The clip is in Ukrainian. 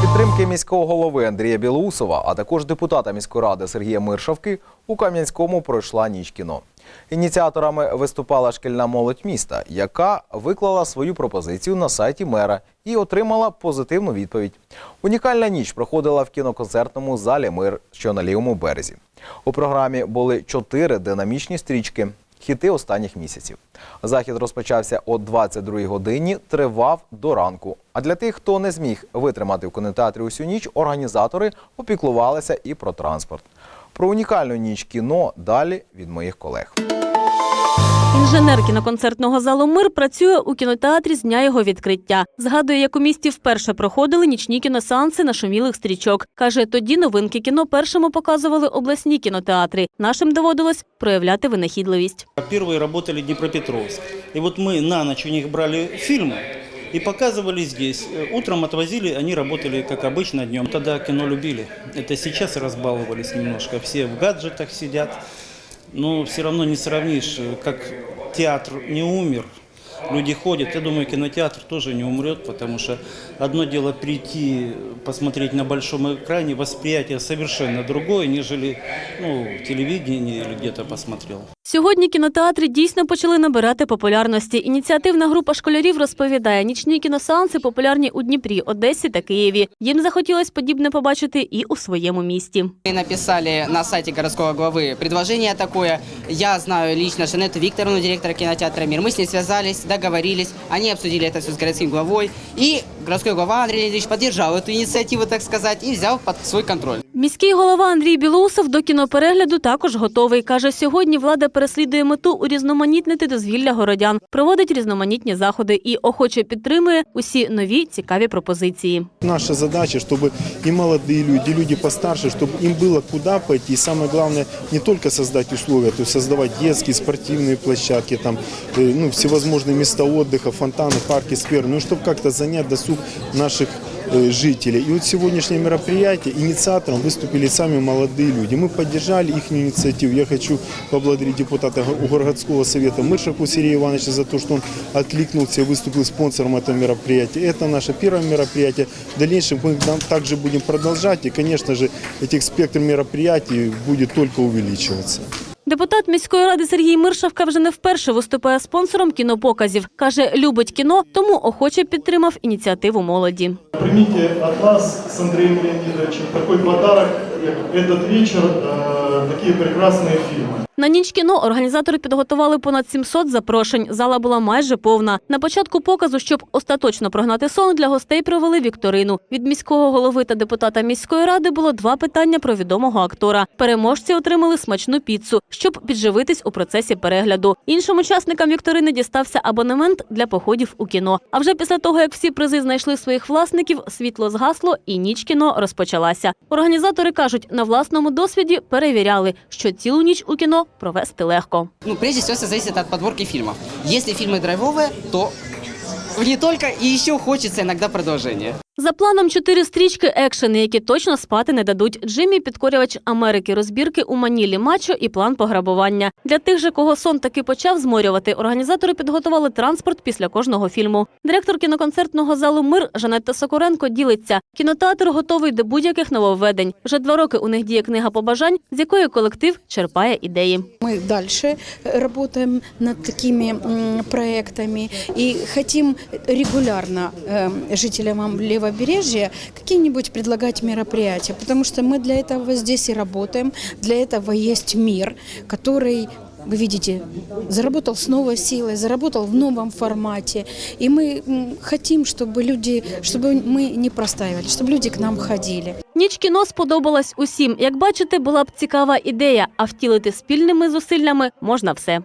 підтримки міського голови Андрія Білоусова, а також депутата міської ради Сергія Миршавки у Кам'янському пройшла ніч кіно. Ініціаторами виступала шкільна молодь міста, яка виклала свою пропозицію на сайті мера і отримала позитивну відповідь. Унікальна ніч проходила в кіноконцертному залі Мир, що на лівому березі. У програмі були чотири динамічні стрічки. Хіти останніх місяців. Захід розпочався о 22-й годині, тривав до ранку. А для тих, хто не зміг витримати в кінотеатрі усю ніч, організатори опіклувалися і про транспорт. Про унікальну ніч кіно далі від моїх колег. Інженер кіноконцертного залу Мир працює у кінотеатрі з дня його відкриття. Згадує, як у місті вперше проходили нічні кіносеанси нашумілих стрічок. Каже, тоді новинки кіно першими показували обласні кінотеатри. Нашим доводилось проявляти винахідливість. Первые работали Днепропетровск. И вот мы на ночь у них брали фильмы и показывали здесь. Э, Утром отвозили, они работали как обычно днем. Тогда кино любили. Это сейчас разбаловались немножко. Все в гаджетах сидят. Но все равно не сравнишь, э, как театр не умер Люди ходят. Я думаю, кинотеатр тоже не умрет, потому что одно дело прийти, посмотреть на большом экране, восприятие совершенно другое, нежели ну, в телевидении или где-то посмотрел. Сьогодні кінотеатри дійсно почали набирати популярності. Ініціативна група школярів розповідає, нічні кіносеанси популярні у Дніпрі, Одесі та Києві. Їм захотілось подібне побачити і у своєму місті. Мы написали на сайте городского главы предложение такое. Я знаю лично Жанетту Викторовну, директора кинотеатра «Мир». Мы с ней связались, договорились. Они обсудили это все с городским главой. И городской глава Андрей Леонидович поддержал эту инициативу, так сказать, и взял под свой контроль. Міський голова Андрій Білоусов до кіноперегляду також готовий. Каже, сьогодні влада переслідує мету урізноманітнити дозвілля городян, проводить різноманітні заходи і охоче підтримує усі нові цікаві пропозиції. Наша задача, чтобы и молодые люди, и люди постарше, чтобы им было куда пойти. И самое главное, не только создать условия, то есть создавать детские, спортивные площадки, там, э, ну, всевозможные места отдыха, фонтаны, парки, скверы, ну, чтобы как-то занять досуг наших э, жителей. И вот сегодняшнее мероприятие, инициатором выступили сами молодые люди. Мы поддержали их инициативу. Я хочу поблагодарить депутата городского совета Мышаку Сергея Ивановича за то, что он откликнулся и выступил спонсором этого мероприятия. Это наше первое мероприятие. В дальнейшем мы там также будем продолжать. И, конечно же, этих спектр мероприятий будет только увеличиваться. Депутат міської ради Сергій Миршавка вже не вперше виступає спонсором кінопоказів. Каже, любить кіно, тому охоче підтримав ініціативу молоді. Прийміть атлас нас Андрієм такой подарок, как этот вечер, э, такие прекрасные фильмы. На ніч кіно організатори підготували понад 700 запрошень. Зала була майже повна. На початку показу, щоб остаточно прогнати сон, для гостей провели вікторину. Від міського голови та депутата міської ради було два питання про відомого актора. Переможці отримали смачну піцу, щоб підживитись у процесі перегляду. Іншим учасникам вікторини дістався абонемент для походів у кіно. А вже після того, як всі призи знайшли своїх власників, світло згасло і ніч кіно розпочалася. Організатори кажуть, на власному досвіді перевіряли, що цілу ніч у кіно провести легко. Ну, прежде всего, все зависит от подборки фільмів. Якщо фільми драйвові, то не тільки, і ще хочеться іноді продолжения. За планом чотири стрічки екшени, які точно спати не дадуть. Джиммі підкорювач Америки, розбірки у Манілі Мачо і план пограбування. Для тих же, кого сон таки почав зморювати, організатори підготували транспорт після кожного фільму. Директор кіноконцертного залу Мир Жанетта Сокоренко ділиться. Кінотеатр готовий до будь-яких нововведень. Вже два роки у них діє книга побажань, з якої колектив черпає ідеї. Мы дальше работаем над такими проектами и хотим регулярно э, жителям левобережья какие-нибудь предлагать мероприятия, потому что мы для этого здесь и работаем, для этого есть мир, который вы видите, заработал с новой силой, заработал в новом формате. И мы м, хотим, чтобы люди, чтобы мы не простаивали, чтобы люди к нам ходили. Ніч кіно сподобалась усім. Як бачите, була б цікава ідея, а втілити спільними зусиллями можна все.